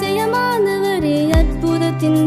அதிசயமானவரே அற்புதத்தின்